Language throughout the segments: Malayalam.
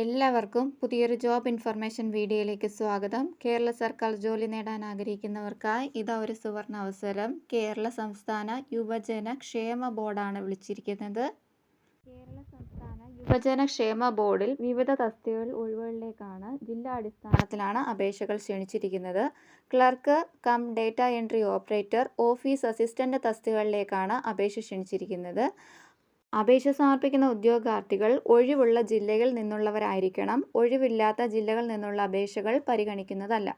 എല്ലാവർക്കും പുതിയൊരു ജോബ് ഇൻഫർമേഷൻ വീഡിയോയിലേക്ക് സ്വാഗതം. കേരള സർക്കാർ ജോലി നേടാൻ ആഗ്രഹിക്കുന്നവർക്കായി ഇതാ ഒരു സുവർണ അവസരം. കേരള സംസ്ഥാന യുവജന ക്ഷേമ ബോർഡാണ് വിളിച്ചിരിക്കുന്നത്. കേരള സംസ്ഥാന യുവജന ക്ഷേമ ബോർഡിൽ വിവിധ തസ്തികകൾ ഒഴിവുകളിലേക്കാണ് ജില്ലാ അടിസ്ഥാനത്തിലാണ് അപേക്ഷകൾ ക്ഷണിച്ചിരിക്കുന്നത്. Clerk cum data entry operator office assistant തസ്തികകളിലേക്കാണ് അപേക്ഷ ക്ഷണിച്ചിരിക്കുന്നത്. അപേക്ഷ സമർപ്പിക്കുന്ന ഉദ്യോഗാർത്ഥികൾ ഒഴിവുള്ള ജില്ലകളിൽ നിന്നുള്ളവരായിരിക്കണം. ഒഴിവില്ലാത്ത ജില്ലകളിൽ നിന്നുള്ള അപേക്ഷകൾ പരിഗണിക്കുന്നതല്ല.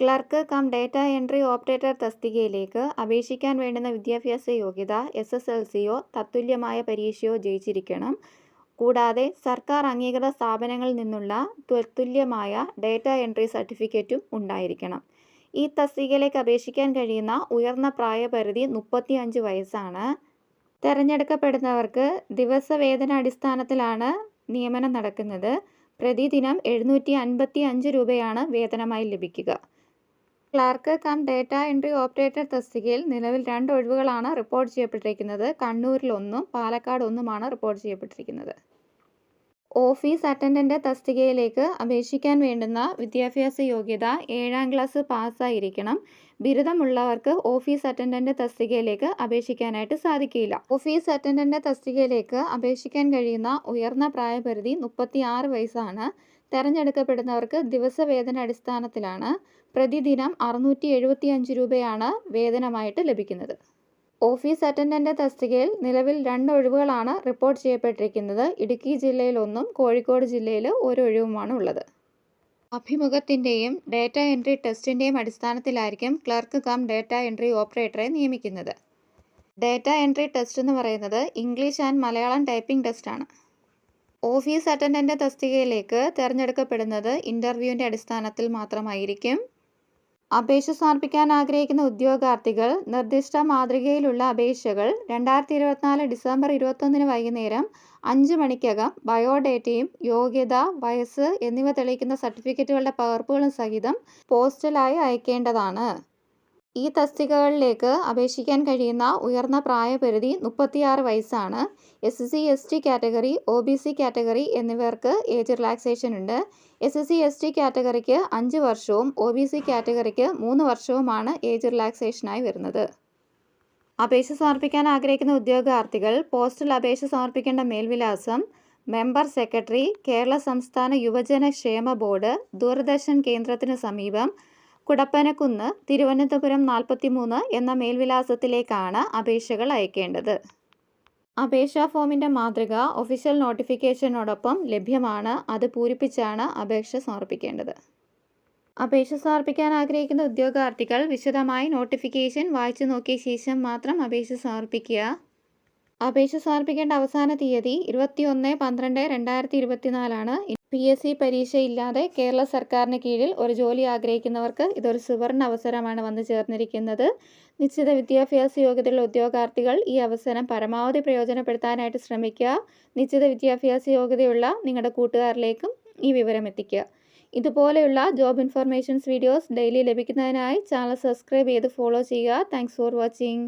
Clerk cum data entry operator തസ്തികയിലേക്ക് അപേക്ഷിക്കാൻ വേണ്ടുന്ന വിദ്യാഭ്യാസ യോഗ്യത എസ് എസ് എൽ സിയോ തത്തുല്യമായ പരീക്ഷയോ ജയിച്ചിരിക്കണം. കൂടാതെ സർക്കാർ അംഗീകൃത സ്ഥാപനങ്ങളിൽ നിന്നുള്ള തത്തുല്യമായ ഡേറ്റ എൻട്രി സർട്ടിഫിക്കറ്റും ഉണ്ടായിരിക്കണം. ഈ തസ്തികയിലേക്ക് അപേക്ഷിക്കാൻ കഴിയുന്ന ഉയർന്ന പ്രായപരിധി മുപ്പത്തി അഞ്ച് വയസ്സാണ്. തിരഞ്ഞെടുക്കപ്പെടുന്നവർക്ക് ദിവസവേതന അടിസ്ഥാനത്തിലാണ് നിയമനം നടക്കുന്നത്. പ്രതിദിനം എഴുന്നൂറ്റി അൻപത്തി അഞ്ച് രൂപയാണ് വേതനമായി ലഭിക്കുക. Clerk cum data entry operator തസ്തികയിൽ നിലവിൽ രണ്ട് ഒഴിവുകളാണ് റിപ്പോർട്ട് ചെയ്യപ്പെട്ടിരിക്കുന്നത്. കണ്ണൂരിൽ ഒന്നും പാലക്കാട് ഒന്നുമാണ് റിപ്പോർട്ട് ചെയ്യപ്പെട്ടിരിക്കുന്നത്. ഓഫീസ് അറ്റൻഡന്റ് തസ്തികയിലേക്ക് അപേക്ഷിക്കാൻ വേണ്ടുന്ന വിദ്യാഭ്യാസ യോഗ്യത ഏഴാം ക്ലാസ് പാസ്സായിരിക്കണം. ബിരുദമുള്ളവർക്ക് ഓഫീസ് അറ്റൻഡന്റ് തസ്തികയിലേക്ക് അപേക്ഷിക്കാനായിട്ട് സാധിക്കില്ല. ഓഫീസ് അറ്റൻഡന്റ് തസ്തികയിലേക്ക് അപേക്ഷിക്കാൻ കഴിയുന്ന ഉയർന്ന പ്രായപരിധി മുപ്പത്തി ആറ് വയസ്സാണ്. തിരഞ്ഞെടുക്കപ്പെടുന്നവർക്ക് ദിവസവേതന അടിസ്ഥാനത്തിലാണ്. പ്രതിദിനം അറുന്നൂറ്റി എഴുപത്തി അഞ്ച് രൂപയാണ് വേതനമായിട്ട് ലഭിക്കുന്നത്. ഓഫീസ് അറ്റൻഡന്റ് തസ്തികയിൽ നിലവിൽ രണ്ട് ഒഴിവുകളാണ് റിപ്പോർട്ട് ചെയ്യപ്പെട്ടിരിക്കുന്നത്. ഇടുക്കി ജില്ലയിൽ ഒന്നും കോഴിക്കോട് ജില്ലയിൽ ഒരു ഒഴിവുമാണ് ഉള്ളത്. അഭിമുഖത്തിന്റെയും ഡേറ്റ എൻട്രി ടെസ്റ്റിന്റെയും അടിസ്ഥാനത്തിലായിരിക്കും ക്ലർക്ക് കം ഡേറ്റ എൻട്രി ഓപ്പറേറ്ററെ നിയമിക്കുന്നത്. ഡേറ്റ എൻട്രി ടെസ്റ്റ് എന്ന് പറയുന്നത് ഇംഗ്ലീഷ് ആൻഡ് മലയാളം ടൈപ്പിംഗ് ടെസ്റ്റാണ് ഓഫീസ് അറ്റൻഡന്റ് തസ്തികയിലേക്ക് തിരഞ്ഞെടുക്കപ്പെടുന്നത് ഇന്റർവ്യൂവിന്റെ അടിസ്ഥാനത്തിൽ മാത്രമായിരിക്കും. അപേക്ഷ സമർപ്പിക്കാൻ ആഗ്രഹിക്കുന്ന ഉദ്യോഗാർത്ഥികൾ നിർദ്ദിഷ്ട മാതൃകയിലുള്ള അപേക്ഷകൾ രണ്ടായിരത്തി ഇരുപത്തിനാല് ഡിസംബർ ഇരുപത്തൊന്നിന് വൈകുന്നേരം അഞ്ച് മണിക്കകം ബയോഡേറ്റയും യോഗ്യത വയസ്സ് എന്നിവ തെളിയിക്കുന്ന സർട്ടിഫിക്കറ്റുകളുടെ പകർപ്പുകളും സഹിതം പോസ്റ്റലായി അയക്കേണ്ടതാണ്. ഈ തസ്തികകളിലേക്ക് അപേക്ഷിക്കാൻ കഴിയുന്ന ഉയർന്ന പ്രായപരിധി മുപ്പത്തിയാറ് വയസ്സാണ്. S C S T category O B C category എന്നിവർക്ക് ഏജ് റിലാക്സേഷൻ ഉണ്ട്. എസ് സി എസ് ടി കാറ്റഗറിക്ക് അഞ്ച് വർഷവും ഒ ബി സി കാറ്റഗറിക്ക് മൂന്ന് വർഷവുമാണ് ഏജ് റിലാക്സേഷനായി വരുന്നത്. അപേക്ഷ സമർപ്പിക്കാൻ ആഗ്രഹിക്കുന്ന ഉദ്യോഗാർത്ഥികൾ പോസ്റ്റൽ അപേക്ഷ സമർപ്പിക്കേണ്ട മേൽവിലാസം മെമ്പർ സെക്രട്ടറി കേരള സംസ്ഥാന യുവജന ക്ഷേമ ബോർഡ് ദൂരദർശൻ കേന്ദ്രത്തിന് സമീപം കുടപ്പനക്കുന്ന് തിരുവനന്തപുരം നാൽപ്പത്തി മൂന്ന് എന്ന മേൽവിലാസത്തിലേക്കാണ് അപേക്ഷകൾ അയക്കേണ്ടത്. അപേക്ഷാ ഫോമിന്റെ മാതൃക ഒഫീഷ്യൽ നോട്ടിഫിക്കേഷനോടൊപ്പം ലഭ്യമാണ്. അത് പൂരിപ്പിച്ചാണ് അപേക്ഷ സമർപ്പിക്കേണ്ടത്. അപേക്ഷ സമർപ്പിക്കാൻ ആഗ്രഹിക്കുന്ന ഉദ്യോഗാർത്ഥികൾ വിശദമായി നോട്ടിഫിക്കേഷൻ വായിച്ചു നോക്കിയ ശേഷം മാത്രം അപേക്ഷ സമർപ്പിക്കുക. അപേക്ഷ സമർപ്പിക്കേണ്ട അവസാന തീയതി ഇരുപത്തിയൊന്ന് പന്ത്രണ്ട് രണ്ടായിരത്തി ഇരുപത്തിനാലാണ്. പി എസ് സി പരീക്ഷയില്ലാതെ കേരള സർക്കാരിന് കീഴിൽ ഒരു ജോലി ആഗ്രഹിക്കുന്നവർക്ക് ഇതൊരു സുവർണ അവസരമാണ് വന്നു ചേർന്നിരിക്കുന്നത്. നിശ്ചിത വിദ്യാഭ്യാസ യോഗ്യതയുള്ള ഉദ്യോഗാർത്ഥികൾ ഈ അവസരം പരമാവധി പ്രയോജനപ്പെടുത്താനായിട്ട് ശ്രമിക്കുക. നിശ്ചിത വിദ്യാഭ്യാസ യോഗ്യതയുള്ള നിങ്ങളുടെ കൂട്ടുകാരിലേക്കും ഈ വിവരം എത്തിക്കുക. ഇതുപോലെയുള്ള ജോബ് ഇൻഫർമേഷൻസ് വീഡിയോസ് ഡെയിലി ലഭിക്കുന്നതിനായി ചാനൽ സബ്സ്ക്രൈബ് ചെയ്ത് ഫോളോ ചെയ്യുക. Thanks for watching.